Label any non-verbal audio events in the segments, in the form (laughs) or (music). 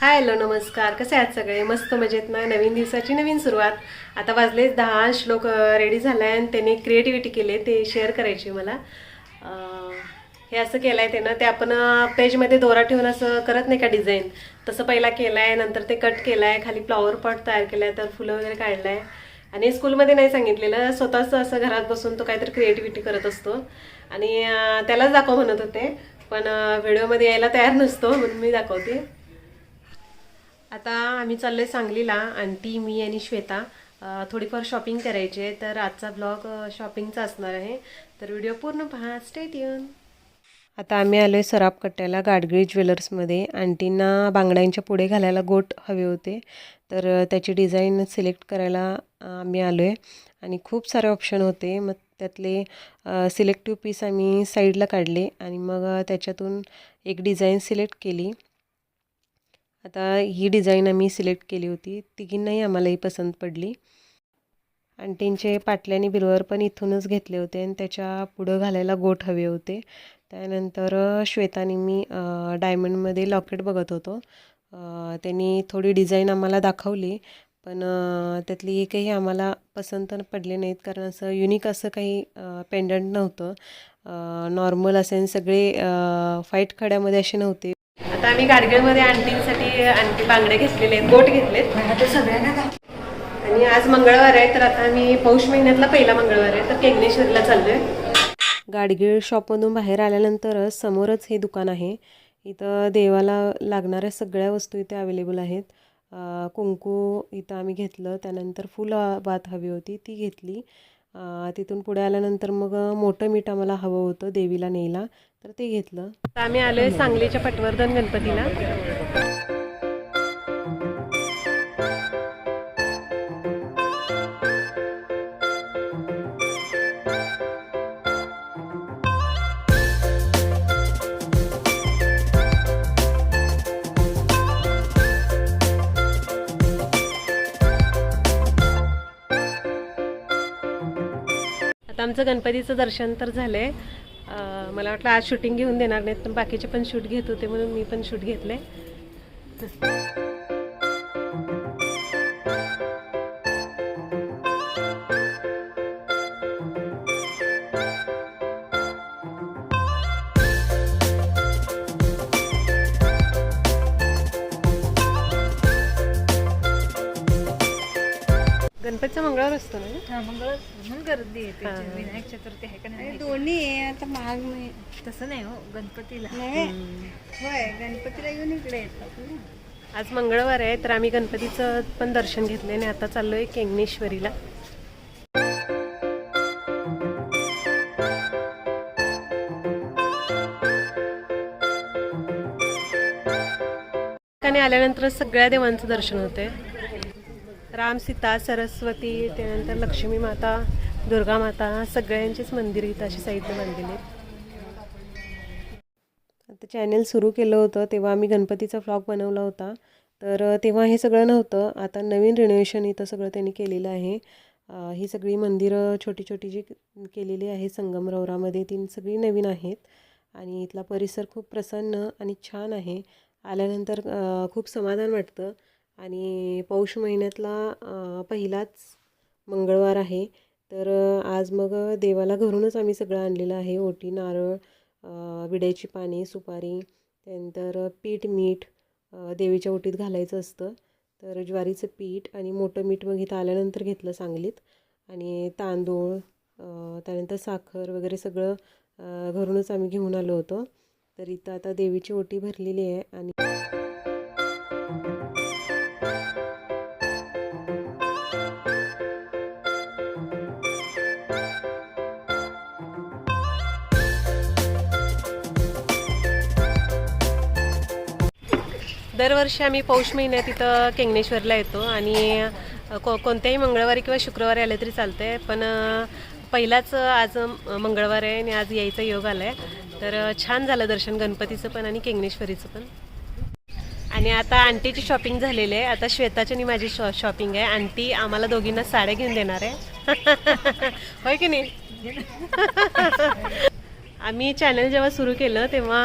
Hi hello नमस्कार. कसे आहात सगळे? मस्त मजेत ना? नवीन दिवसाची नवीन सुरुवात. आता वाजले दहा श्लोक रेडी झाला आहे आणि त्याने क्रिएटिव्हिटी केले ते शेअर करायची मला. हे असं केलं आहे त्यानं. ते आपण पेजमध्ये दोरा ठेवून असं करत नाही का डिझाईन तसं पहिला केलं आहे नंतर ते कट केलं आहे खाली फ्लॉवर पॉट तयार केला आहे तर फुलं वगैरे काढलं आहे आणि स्कूलमध्ये नाही सांगितलेलं. स्वतःच असं घरात बसून तो काहीतरी क्रिएटिव्हिटी करत असतो. आणि त्यालाच दाखव म्हणत होते. पण व्हिडिओमध्ये यायला तयार नसतो म्हणून मी दाखवते. आता आम्ही चाललो आहे सांगलीला. आंटी मी आणि श्वेता थोडीफार शॉपिंग करायची आहे. तर आजचा ब्लॉग शॉपिंगचा असणार आहे. तर व्हिडिओ पूर्ण पहा. स्टेट येऊन आता आम्ही आलोय सराफ कट्ट्याला गाडगिळी ज्वेलर्समध्ये आंटींना बांगड्यांच्या पुढे घालायला गोट हवे होते. तर त्याची डिझाईन सिलेक्ट करायला आम्ही आलो आहे आणि खूप सारे ऑप्शन होते. मग त्यातले सिलेक्टिव्ह पीस आम्ही साईडला काढले. आणि मग त्याच्यातून एक डिझाईन सिलेक्ट केली. आता ही डिझाईन आम्ही सिलेक्ट केली होती. तिघींनाही आम्हालाही पसंत पडली. आंटींचे पाटल्याने बिलवर पण इथूनच घेतले होते आणि त्याच्या पुढं घालायला गोट हवे होते. त्यानंतर श्वेताने मी डायमंडमध्ये लॉकेट बघत होतो. त्यांनी थोडी डिझाईन आम्हाला दाखवली पण त्यातली एकही आम्हाला पसंत पडले नाहीत कारण असं युनिक असं काही पेंडंट नव्हतं. नॉर्मल असे आणि सगळे फाईट खड्यामध्ये असे नव्हते. आता आम्ही गाडगेळमध्ये आणखींसाठी आणखी बांगडे घेतलेले आहेत गोट घेतलेत. आणि आज मंगळवार आहे तर आता आम्ही पौष महिन्यातला पहिला मंगळवार आहे तर केग्नेश्वरला चाललोय. गाडगीळ शॉपमधून बाहेर आल्यानंतरच समोरच हे दुकान आहे. इथं देवाला लागणाऱ्या सगळ्या वस्तू इथे अवेलेबल आहेत. कुंकू इथं आम्ही घेतलं त्यानंतर फुल बात हवी होती ती घेतली. तिथून पुढे आल्यानंतर मग मोठं मीठ आम्हाला हवं होतं देवीला नेला तर ते घेतलं. आम्ही आलोय सांगलीच्या पटवर्धन गणपतीला. आमचं गणपतीचं दर्शन तर झालं आहे मला वाटलं आज शूटिंग घेऊन देणार नाहीत पण बाकीचे पण शूट घेत होते म्हणून मी पण शूट घेतले गणपतीचा मंगळवार असतो ना हा मंगळ म्हणून गर्दी. हा. विनायक चतुर्थी आहे का नाही दोन्ही आहे. आता महाग नाही तसं नाही हो गणपतीला. नव्हे होय गणपतीला येऊन इकडे येतात ना. आज मंगळवार आहे तर आम्ही गणपतीचं पण दर्शन घेतले आणि आता चाललोय केंगनेश्वरीला ठिकाणी आल्यानंतर सगळ्या देवांचं दर्शन होते राम सीता सरस्वती त्यानंतर लक्ष्मी माता दुर्गा माता सगळ्यांचीच मंदिर इथं अशी साहित्य बांधलेली आता चॅनल सुरू केलं होतं तेव्हा आम्ही गणपतीचा फ्लॉग बनवला होता. तर तेव्हा हे सगळं नव्हतं आता नवीन रिनोव्हेशन इथं सगळं त्यांनी केलेलं आहे. ही सगळी मंदिरं छोटी छोटी जी केलेली आहे संगमरवरामध्ये ती सगळी नवीन आहेत. आणि इथला परिसर खूप प्रसन्न आणि छान आहे. आल्यानंतर खूप समाधान वाटतं. आणि पौष महिन्यातला पहिलाच मंगळवार आहे. तर आज मग देवाला घरूनच आम्ही सगळं आणलेलं आहे. ओटी नारळ विड्याची पाने सुपारी त्यानंतर पीठ मीठ देवीच्या ओटीत घालायचं असतं. तर ज्वारीचं पीठ आणि मोठं मीठ मग इथं आल्यानंतर घेतलं सांगलीत. आणि तांदूळ त्यानंतर साखर वगैरे सगळं घरूनच आम्ही घेऊन आलो होतो. तर इथं आता देवीची ओटी भरलेली आहे आणि दरवर्षी आम्ही पौष महिन्यात इथं केंगनेश्वरला येतो आणि को कोणत्याही मंगळवारी किंवा शुक्रवारी आले तरी चालतंय. पण पहिलाच आज मंगळवार आहे आणि आज यायचा योग आला आहे तर छान झालं दर्शन गणपतीचं पण आणि केंगनेश्वरीचं पण. आणि आता आंटीची शॉपिंग झालेली आहे. आता श्वेताची आणि माझी शॉ शॉपिंग आहे. आंटी आम्हाला दोघींना साड्या घेऊन देणार आहे. (laughs) होय की नाही? (laughs) आम्ही चॅनल जेव्हा सुरू केलं तेव्हा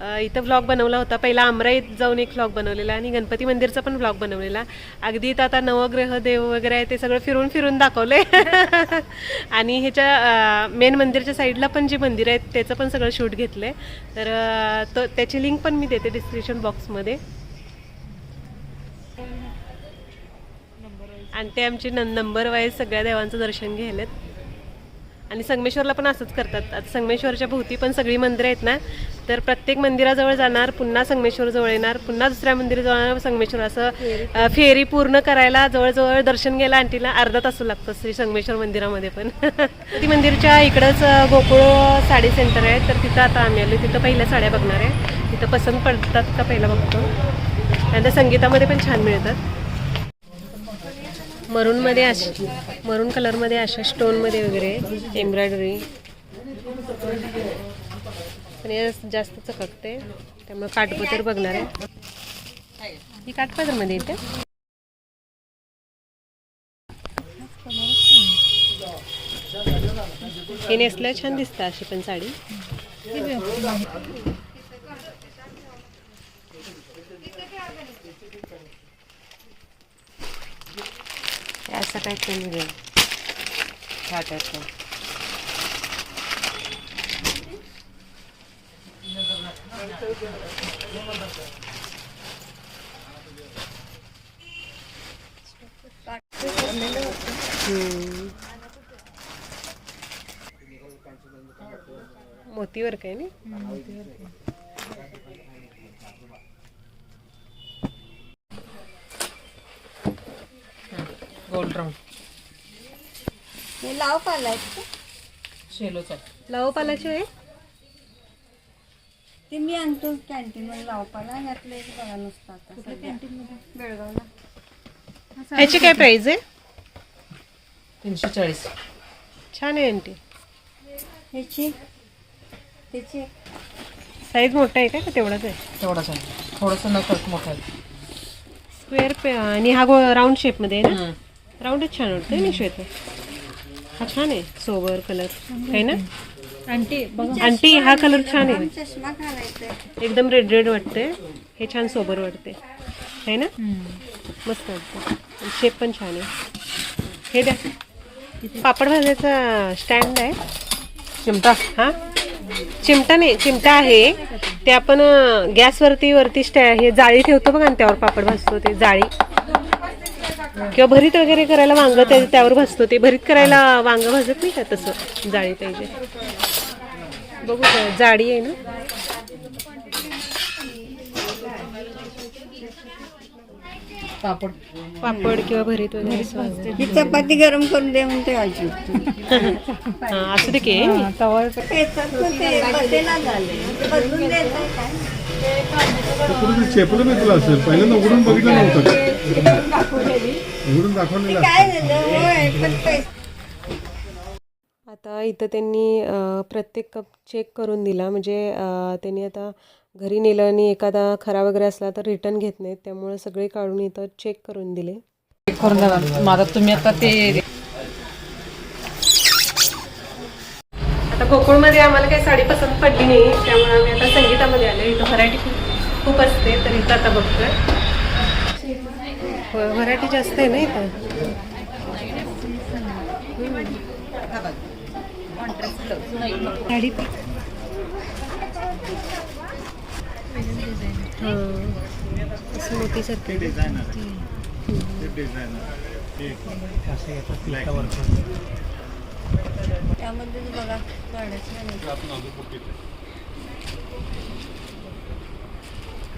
इथं व्लॉग बनवला होता. पहिला अमराईत जाऊन एक व्लॉग बनवलेला आणि गणपती मंदिरचा पण व्लॉग बनवलेला. अगदी इथं आता नवग्रह देव वगैरे आहे ते सगळं फिरून फिरून दाखवले (laughs) आणि ह्याच्या मेन मंदिरच्या साईडला पण जे मंदिर आहे त्याचं पण सगळं शूट घेतलं तर तो त्याची लिंक पण मी देते डिस्क्रिप्शन बॉक्समध्ये आणि ते आमचे न नंबर वाईज सगळ्या देवांचं दर्शन घ्यायलेत. आणि संगमेश्वरला पण असंच करतात. आता संगमेश्वरच्या भोवती पण सगळी मंदिरं आहेत ना? तर प्रत्येक मंदिराजवळ जाणार पुन्हा संगमेश्वरजवळ येणार पुन्हा दुसऱ्या मंदिराजवळ जाणार संगमेश्वर. असं फेरी पूर्ण करायला जवळजवळ दर्शन घ्यायला आंटीला अर्धा तास लागतं श्री संगमेश्वर मंदिरामध्ये पण. (laughs) ती मंदिरच्या इकडंच गोकुळ साडी सेंटर आहे. तर तिथं आता आम्ही आलो तिथं पहिल्या साड्या बघणार आहे. तिथं पसंत पडतात का पहिला बघतो. त्या संगीतामध्ये पण छान मिळतात. मरूनमध्ये अशी मरून कलरमध्ये अशा स्टोनमध्ये वगैरे एम्ब्रॉयडरी. पण हे जास्त चककते. त्यामुळे काटपदर बघणार आहे. ही काटपदरमध्ये येते. हे नेसल्या छान दिसतं अशी पण साडी. असं काही कमी घे छाट्याचं हम्म. मोतीवर काय नाही गोल्ड राऊंड हे लाव पालाय शेलोचा लाव पालाची आहे ते मी आणतो कॅन्टीन मध्ये लाव पाला. यातलं एक बघा नुसतं आता बेळगावला. ह्याची काय प्राइस आहे? तीनशे चाळीस. छान आहे आंटी. ह्याची? त्याची? साईज मोठा आहे का? का तेवढाच आहे? तेवढाच आहे. थोडंसं न कट मोठं आहे. स्क्वेअर पे आणि हा गो राऊंड शेपमध्ये आहे ना. राऊंडच छान वाटतंय ना श्वेत? हा छान आहे सोबर कलर आहे ना? आंटी बघा. आंटी हा कलर छान आहे. चष्मा घालायचा एकदम रेड रेड वाटते हे छान सोबर वाटते आहे ना? मस्त वाटतं शेप पण छान आहे. हे द्या. पापड भाजायचा स्टँड आहे. चिमटा? हा? चिमटा नाही चिमटा आहे. ते आपण गॅसवरती वरती स्टॅ हे जाळी ठेवतो बघा आणि त्यावर पापड भाजतो ते जाळी. किंवा भरीत वगैरे करायला वांग त्या- त्यावर भाजतो ते भरीत करायला वांग भाजत नाही का तसं? जाळी पाहिजे. बघू का, जाळी आहे ना? पापड. पापड किंवा भरीत वगैरे चपाती गरम करून दे म्हणते आजी हा असू ते कुठे चेपलं मी तुला असेल. पहिल्यांदा उघडून बघितलं नव्हतं उघडून दाखवलेलं आता इथं त्यांनी प्रत्येक कप चेक करून दिला. म्हणजे त्यांनी आता घरी नेलं आणि एखादा खरा वगैरे असला तर रिटर्न घेत नाहीत. त्यामुळे सगळे काढून इथं चेक करून दिले. चेक करून माझा तुम्ही आता ते आता गोकुळमध्ये आम्हाला काही साडी पसंत पडली नाही त्यामुळे आम्ही आता संगीतामध्ये आलो इथं व्हरायटी खूप खूप असते तर इथं आता बघतोय. हो व्हरायटी जास्त आहे ना इथं? साडी हां असं मोतीसारखं त्यामध्ये बघा.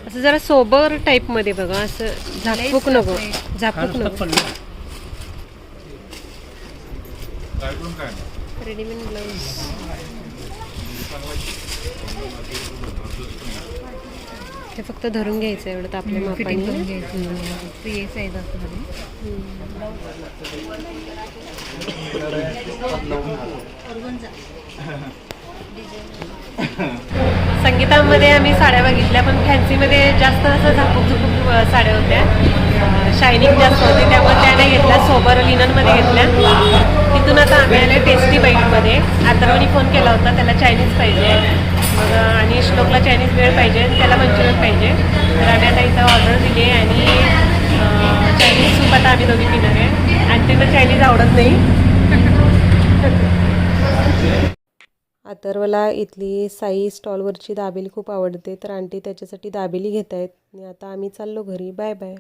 असं जरा सोबर टाईपमध्ये बघा असं झाकूक नको. झाकूक नको. रेडीमेड ब्लाऊज हे फक्त धरून घ्यायचं एवढं तर आपल्या मापाने. संगीतामध्ये आम्ही साड्या बघितल्या पण फॅन्सीमध्ये जास्त असं झापूक झुपूक साड्या होत्या. शायनिंग जास्त होते त्यामुळे त्या नाही घेतल्या सोबर लिननमध्ये घेतल्या. तिथून आता आम्ही आले टेस्टी बाईटमध्ये आदरवणी फोन केला होता त्याला चायनीज पाहिजे. मग आणि श्लोकला चायनीज वेळ पाहिजे आणि त्याला मंचुरियन पाहिजे तर आम्ही आता इथं ऑर्डर दिली आहे आणि अं, चायनीज सूप आता आम्ही दोघी पिणार आहे. आणि त्यांना चायनीज आवडत नाही. अथर्वला इथली साई स्टॉलवरची दाबेली खूप आवडते तर आंटी त्याच्यासाठी दाबेली घेत आहेत आणि आता आम्ही चाललो घरी. Bye bye